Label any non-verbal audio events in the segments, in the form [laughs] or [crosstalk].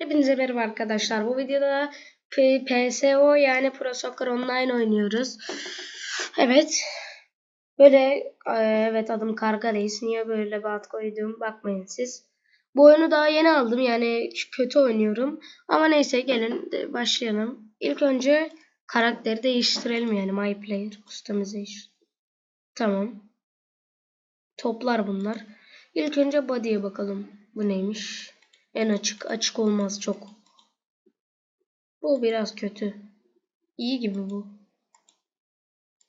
Hepinize merhaba arkadaşlar. Bu videoda PSO yani Pro Soccer Online oynuyoruz. Evet. Böyle e, evet adım Karga Reis. Niye böyle bir ad koydum bakmayın siz. Bu oyunu daha yeni aldım yani kötü oynuyorum. Ama neyse gelin başlayalım. İlk önce karakteri değiştirelim yani My Player Customization. Tamam. Toplar bunlar. İlk önce body'ye bakalım. Bu neymiş? En açık. Açık olmaz çok. Bu biraz kötü. İyi gibi bu.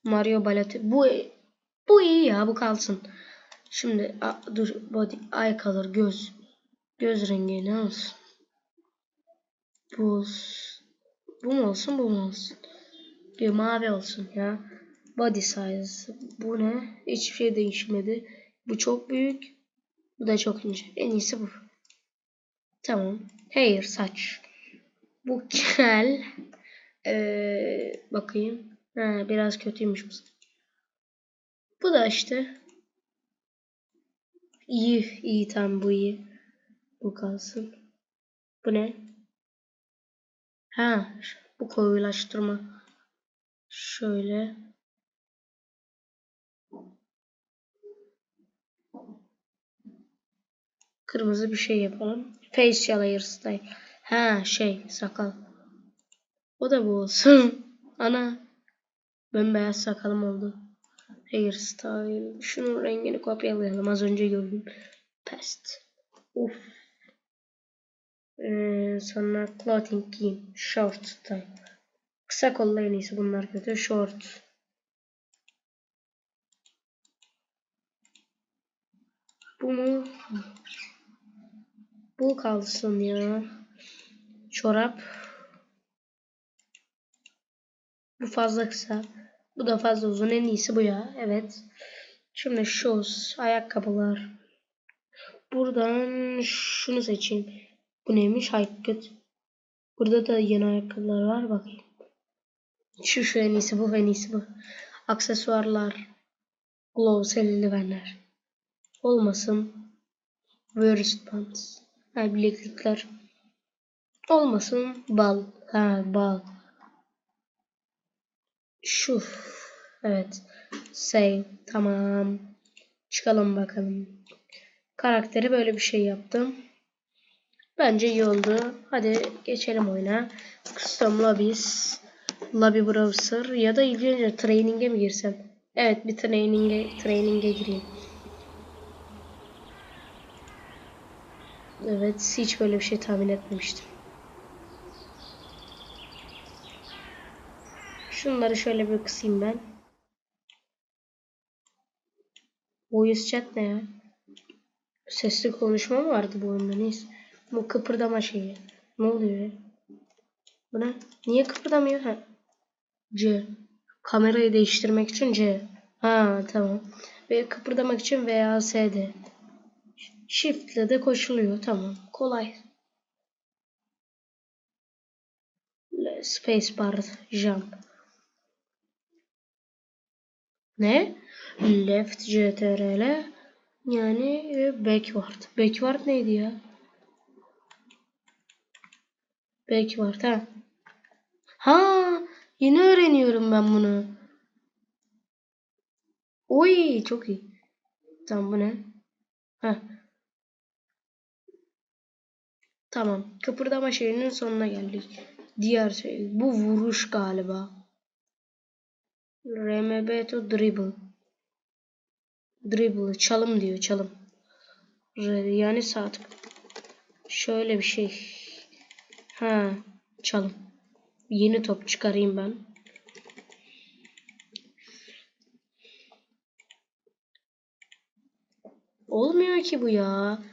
Mario Balotelli. Bu bu iyi ya. Bu kalsın. Şimdi a, dur body eye color göz. Göz rengi ne olsun? Bu olsun. Bu mu olsun bu mu olsun? Diyor mavi olsun ya. Body size. Bu ne? Hiçbir şey değişmedi. Bu çok büyük. Bu da çok ince. En iyisi bu. Tamam. Hair saç. Bu kel. Ee, bakayım. Ha, biraz kötüymüş bu. Bu da işte. İyi. iyi tam bu iyi. Bu kalsın. Bu ne? Ha, bu koyulaştırma. Şöyle. Kırmızı bir şey yapalım. Facial hairstyle. Ha şey sakal. O da bu olsun. [laughs] Ana. Bembeyaz sakalım oldu. Hairstyle. Şunun rengini kopyalayalım. Az önce gördüm. Pest. Uf. Ee, sonra clothing giyim. Short style. Kısa kollu en iyisi bunlar kötü. Short. Bu mu? Bu kalsın ya. Çorap. Bu fazla kısa. Bu da fazla uzun. En iyisi bu ya. Evet. Şimdi shoes. Ayakkabılar. Buradan şunu seçeyim. Bu neymiş? Haykıt. Burada da yeni ayakkabılar var. Bakayım. Şu şu en iyisi bu en iyisi bu. Aksesuarlar. Gloves eldivenler. Olmasın. Worst pants. Ha, bileklikler. Olmasın. Bal. Ha bal. Şu. Evet. Save. Tamam. Çıkalım bakalım. Karakteri böyle bir şey yaptım. Bence iyi oldu. Hadi geçelim oyuna. Custom Lobbies. Lobby Browser. Ya da ilk önce training'e mi girsem? Evet bir training'e training'e gireyim. Evet hiç böyle bir şey tahmin etmemiştim. Şunları şöyle bir kısayım ben. Voice chat ne ya? Sesli konuşma mı vardı bu oyunda neyse. Bu kıpırdama şeyi. Ne oluyor ya? Bu ne? Niye kıpırdamıyor? Ha. C. Kamerayı değiştirmek için C. Ha tamam. Ve kıpırdamak için VASD. Shift ile de koşuluyor. Tamam. Kolay. Space bar jump. Ne? Left CTRL yani e, backward. Backward neydi ya? Backward ha. Ha, yeni öğreniyorum ben bunu. Oy, çok iyi. Tamam bu ne? Ha. Tamam. Kıpırdama şeyinin sonuna geldik. Diğer şey. Bu vuruş galiba. RMB to dribble. Dribble. Çalım diyor. Çalım. Yani saat. Şöyle bir şey. Ha. Çalım. Yeni top çıkarayım ben. Olmuyor ki bu ya.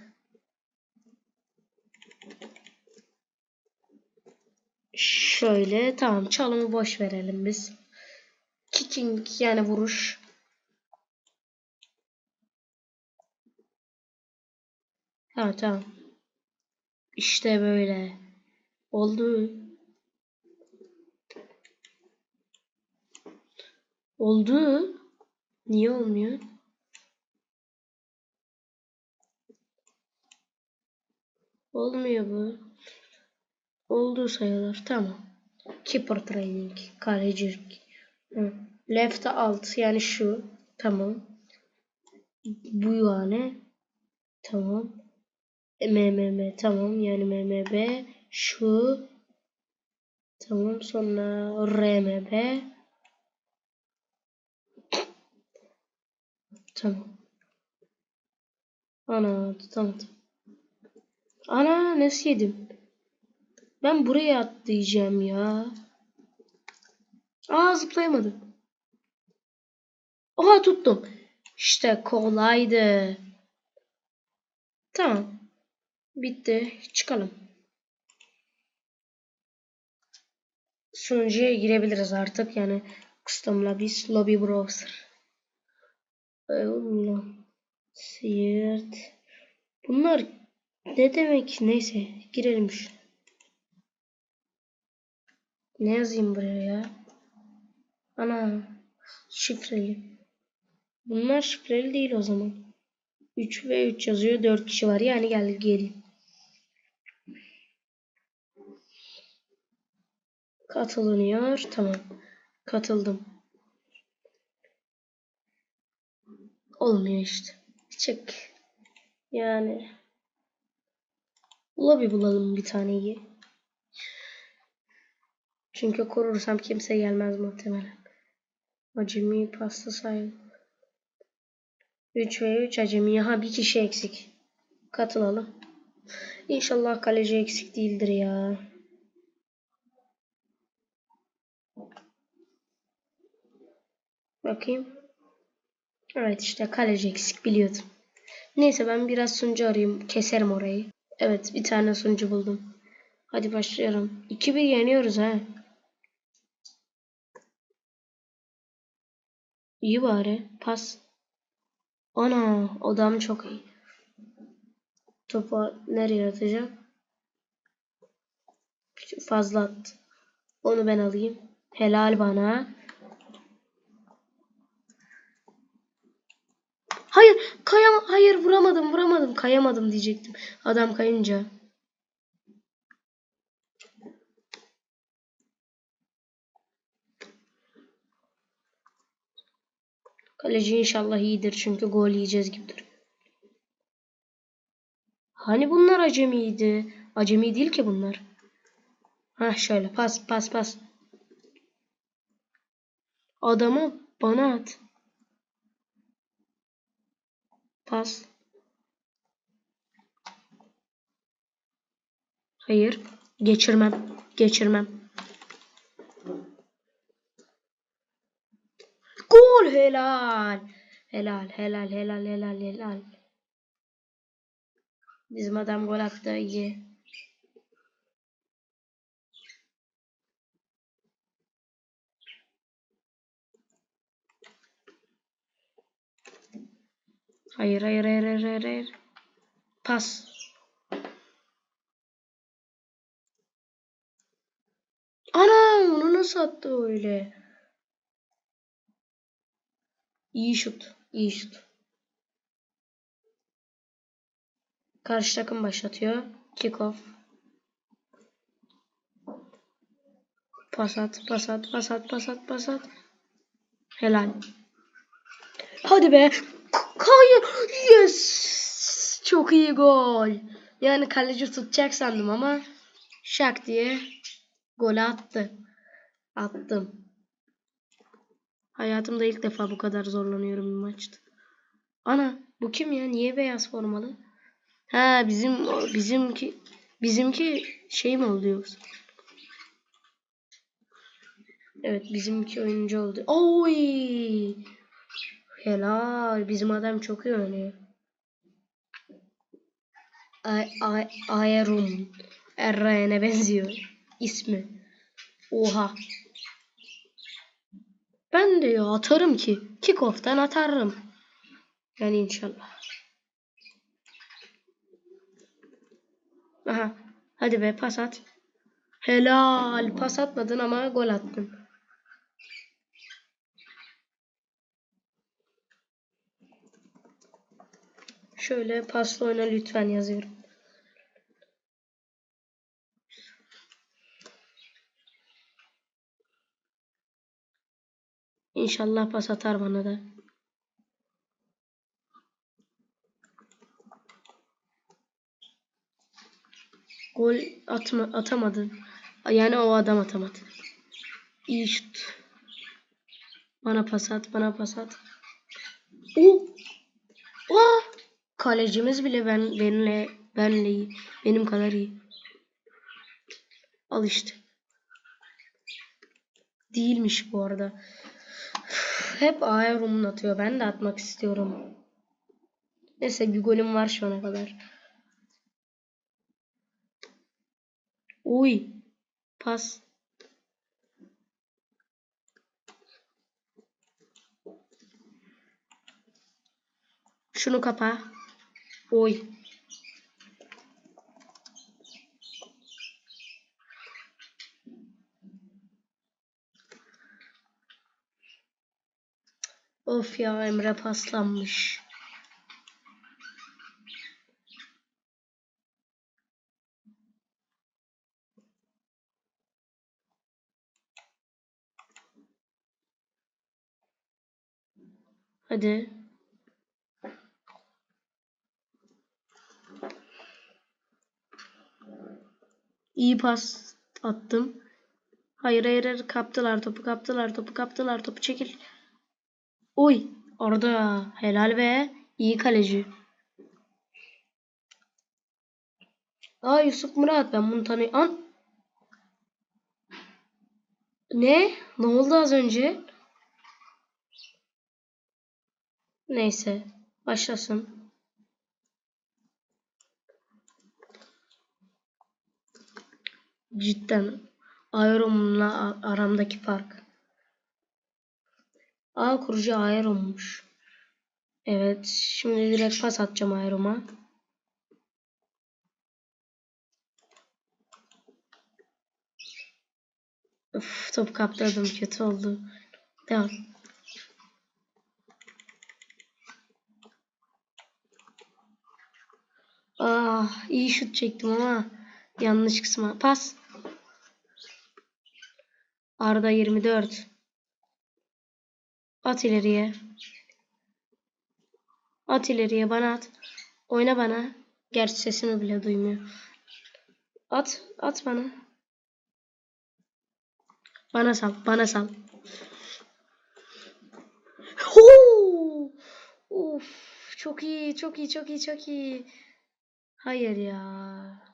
Şöyle tamam çalımı boş verelim biz. Kicking yani vuruş. Ha tamam. İşte böyle. Oldu. Oldu. Niye olmuyor? Olmuyor bu. Oldu sayılır. Tamam. Keeper training. Kalecilik. Hı. Left alt yani şu. Tamam. Bu yani. Tamam. MMM tamam yani MMB şu tamam sonra RMB tamam ana tamam ana nasıl yedim ben buraya atlayacağım ya aa zıplayamadım oha tuttum işte kolaydı tamam Bitti. Çıkalım. Sunucuya girebiliriz artık. Yani custom lobbies, lobby browser. Siirt. Bunlar ne demek? Neyse girelim şu. Ne yazayım buraya ya? Ana şifreli. Bunlar şifreli değil o zaman. 3 ve 3 yazıyor. 4 kişi var. Yani gel geri. Katılınıyor. Tamam. Katıldım. Olmuyor işte. Çık. Yani. Lobby bulalım bir taneyi. Çünkü korursam kimse gelmez muhtemelen. Acemi pasta sayın. 3 ve 3 acemi. Ha bir kişi eksik. Katılalım. İnşallah kaleci eksik değildir ya. Bakayım. Evet işte kaleci eksik biliyordum. Neyse ben biraz sunucu arayayım. Keserim orayı. Evet bir tane sunucu buldum. Hadi başlayalım. 2-1 yeniyoruz ha. İyi bari. Pas. Ana odam çok iyi. Topu nereye atacak? Fazla attı. Onu ben alayım. Helal bana. Hayır kayam hayır vuramadım vuramadım kayamadım diyecektim. Adam kayınca. Kaleci inşallah iyidir çünkü gol yiyeceğiz gibi duruyor. Hani bunlar acemiydi? Acemi değil ki bunlar. Ha şöyle pas pas pas. Adamı bana at. Pas. Hayır. Geçirmem. Geçirmem. Gol helal. Helal helal helal helal helal. Bizim adam gol attı iyi. Hayır hayır hayır hayır hayır. Pas. Ana onu nasıl attı öyle? İyi şut. iyi şut. Karşı takım başlatıyor. Kickoff. Pas at, pas at, pas at, pas. Helal. Hadi be. Hayır. Yes. Çok iyi gol. Yani kaleci tutacak sandım ama şak diye gol attı. Attım. Hayatımda ilk defa bu kadar zorlanıyorum bir maçta. Ana bu kim ya? Niye beyaz formalı? Ha bizim bizimki bizimki şey mi oldu yoksa? Evet bizimki oyuncu oldu. Oy! Helal. Bizim adam çok iyi oynuyor. Ay, ay, Aerum. Erray'ene benziyor. ismi. Oha. Ben ya atarım ki. Kickoff'tan atarım. Yani inşallah. Aha. Hadi be pas at. Helal. Pas atmadın ama gol attın. Şöyle pasla oyna lütfen yazıyorum. İnşallah pas atar bana da. Gol atma, atamadı. Yani o adam atamadı. İyi şut. Bana pas at, bana pas at. Oo! Aa! Kalecimiz bile ben benimle benle iyi. Benim kadar iyi. Al işte. Değilmiş bu arada. Hep A'ya rumun atıyor. Ben de atmak istiyorum. Neyse bir golüm var şu ana kadar. Uy. Pas. Şunu kapa. Oy. Of ya Emre paslanmış. Hadi. İyi pas attım. Hayır hayır hayır kaptılar topu kaptılar topu kaptılar topu çekil. Oy orada helal ve iyi kaleci. Aa Yusuf Murat ben bunu tanıyorum. An ne? Ne oldu az önce? Neyse başlasın. Cidden Aerom'la aramdaki fark. A kurucu Aerom'muş. Evet. Şimdi direkt pas atacağım Aerom'a. Uf, top kaptırdım. Kötü oldu. Devam. Ah, iyi şut çektim ama yanlış kısma. Pas. Arda 24. At ileriye. At ileriye bana at. Oyna bana. Gerçi sesimi bile duymuyor. At. At bana. Bana sal. Bana sal. Huu! Çok iyi. Çok iyi. Çok iyi. Çok iyi. Hayır ya.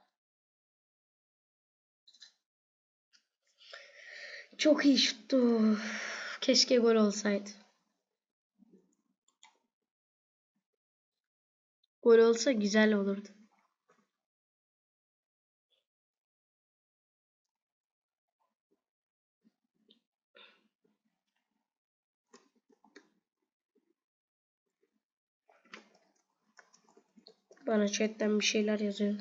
Çok iyi şuttu. Keşke gol olsaydı. Gol olsa güzel olurdu. Bana chatten bir şeyler yazıyor.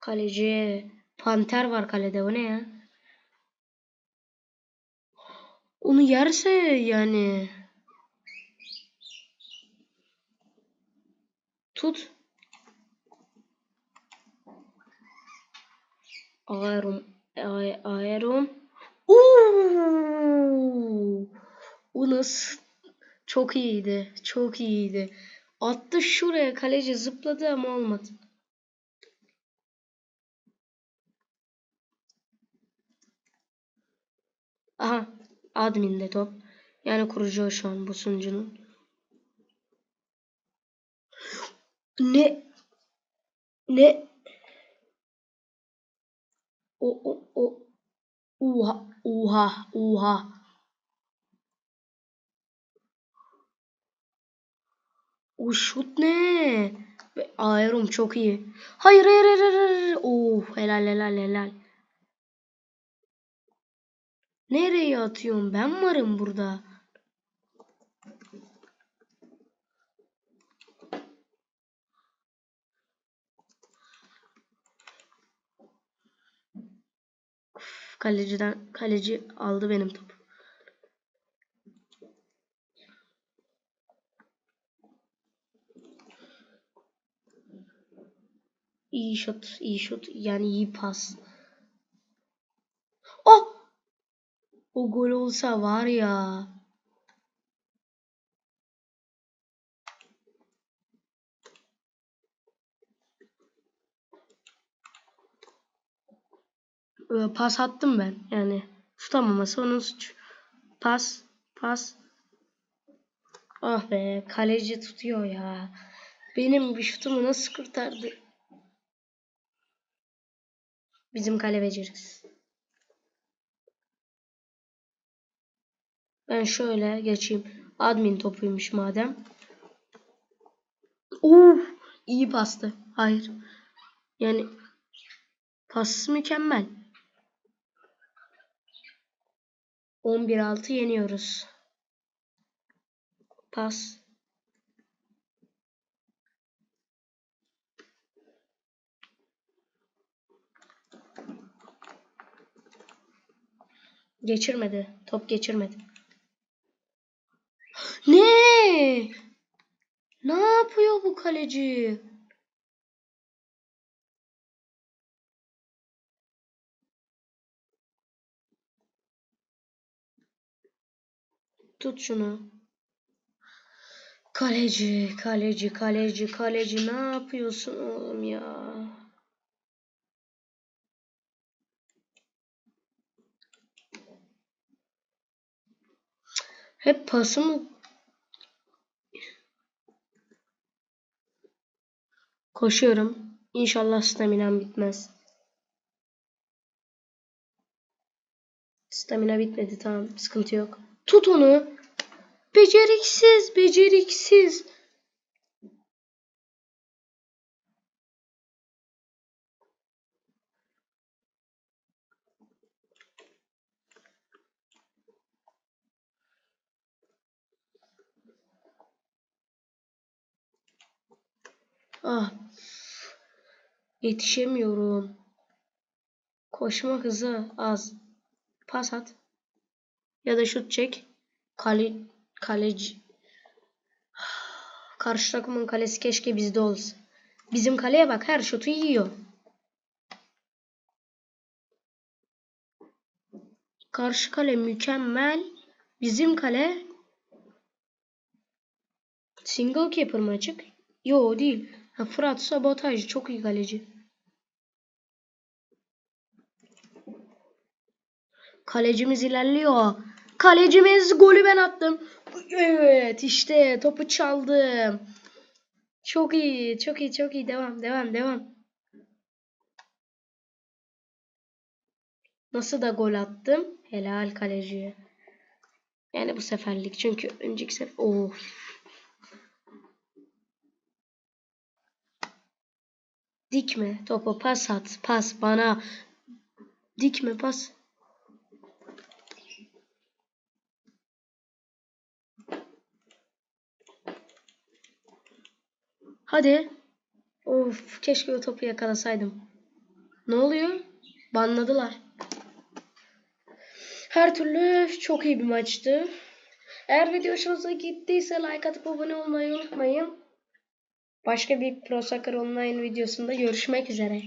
Kaleci. Panter var kalede. O ne ya? Onu yerse yani. Tut. Aerum. Aerum. Uuu. O nasıl? Çok iyiydi. Çok iyiydi. Attı şuraya kaleci zıpladı ama olmadı. Aha. Admin'de top. Yani kurucu şu an bu sunucunun. Ne? Ne? O o o. Uha. Uha. Uha. O şut ne? Aerom çok iyi. Hayır hayır hayır hayır. Oh helal helal helal. Nereye atıyorum? Ben varım burada. Kaleciden kaleci aldı benim topu. İyi şut, iyi şut. Yani iyi pas. Oh! O o gol olsa var ya. Ee, Pas attım ben. Yani tutamaması onun suçu. Pas, pas. Ah be, kaleci tutuyor ya. Benim bir şutumu nasıl kurtardı? Bizim kale beceriksiz. Ben şöyle geçeyim. Admin topuymuş madem. Uf, iyi pastı. Hayır. Yani pas mükemmel. 11-6 yeniyoruz. Pas. Geçirmedi. Top geçirmedi. Ne? Ne yapıyor bu kaleci? Tut şunu. Kaleci, kaleci, kaleci, kaleci ne yapıyorsun oğlum ya? Hep pasımı koşuyorum. İnşallah staminam bitmez. Stamina bitmedi tamam sıkıntı yok. Tut onu. Beceriksiz, beceriksiz. Ah. Yetişemiyorum. Koşma hızı az. Pas at. Ya da şut çek. Kale, kaleci. [sighs] Karşı takımın kalesi keşke bizde olsa. Bizim kaleye bak her şutu yiyor. Karşı kale mükemmel. Bizim kale single keeper mı açık? Yo değil. Ha, Fırat sabotaj çok iyi kaleci. Kalecimiz ilerliyor. Kalecimiz golü ben attım. Evet işte topu çaldım. Çok iyi, çok iyi, çok iyi. Devam, devam, devam. Nasıl da gol attım? Helal kaleciye. Yani bu seferlik çünkü önceki sefer of. Dikme topu pas at. Pas bana. Dikme pas. Hadi. Of keşke o topu yakalasaydım. Ne oluyor? Banladılar. Her türlü çok iyi bir maçtı. Eğer video hoşunuza gittiyse like atıp abone olmayı unutmayın. Başka bir Pro Soccer Online videosunda görüşmek üzere.